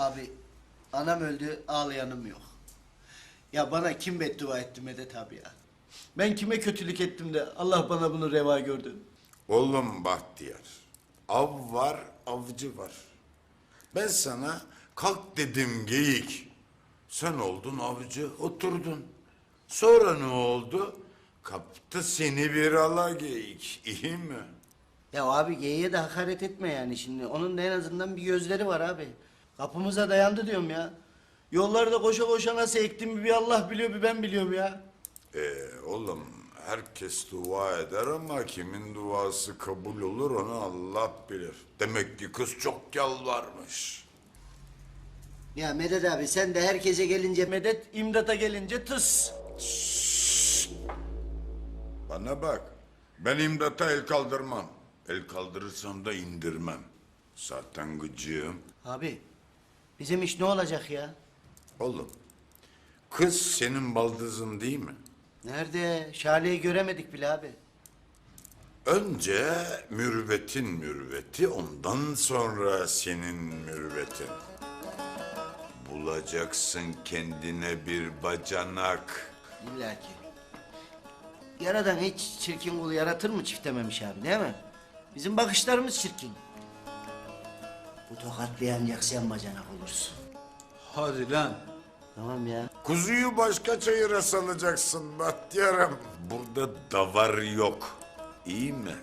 Abi anam öldü ağlayanım yok. Ya bana kim beddua etti Medet abi ya? Ben kime kötülük ettim de Allah bana bunu reva gördü. Oğlum Bahtiyar, av var, avcı var. Ben sana kalk dedim geyik. Sen oldun avcı, oturdun. Sonra ne oldu? Kaptı seni bir ala geyik, iyi mi? Ya abi geyiğe de hakaret etme yani şimdi. Onun da en azından bir gözleri var abi. Kapımıza dayandı diyorum ya. Yollarda koşa koşa nasıl ektiğimi bir Allah biliyor bir ben biliyorum ya. Ee, oğlum herkes dua eder ama kimin duası kabul olur onu Allah bilir. Demek ki kız çok yalvarmış. Ya Medet abi sen de herkese gelince medet, imdata gelince tıs. Bana bak, ben imdata el kaldırmam. El kaldırırsam da indirmem. Zaten gıcığım. Abi bizim iş ne olacak ya? Oğlum, kız senin baldızın değil mi? Nerede? Şale'yi göremedik bile abi. Önce mürvetin mürveti, ondan sonra senin mürvetin. Bulacaksın kendine bir bacanak. İlla ki. Yaradan hiç çirkin kulu yaratır mı çiftememiş abi değil mi? Bizim bakışlarımız çirkin. Bu tokatlayan yaksayan bacanak olursun. Hadi lan. Tamam ya. Kuzuyu başka çayıra salacaksın Bahtiyar'ım. Burada davar yok. İyi mi?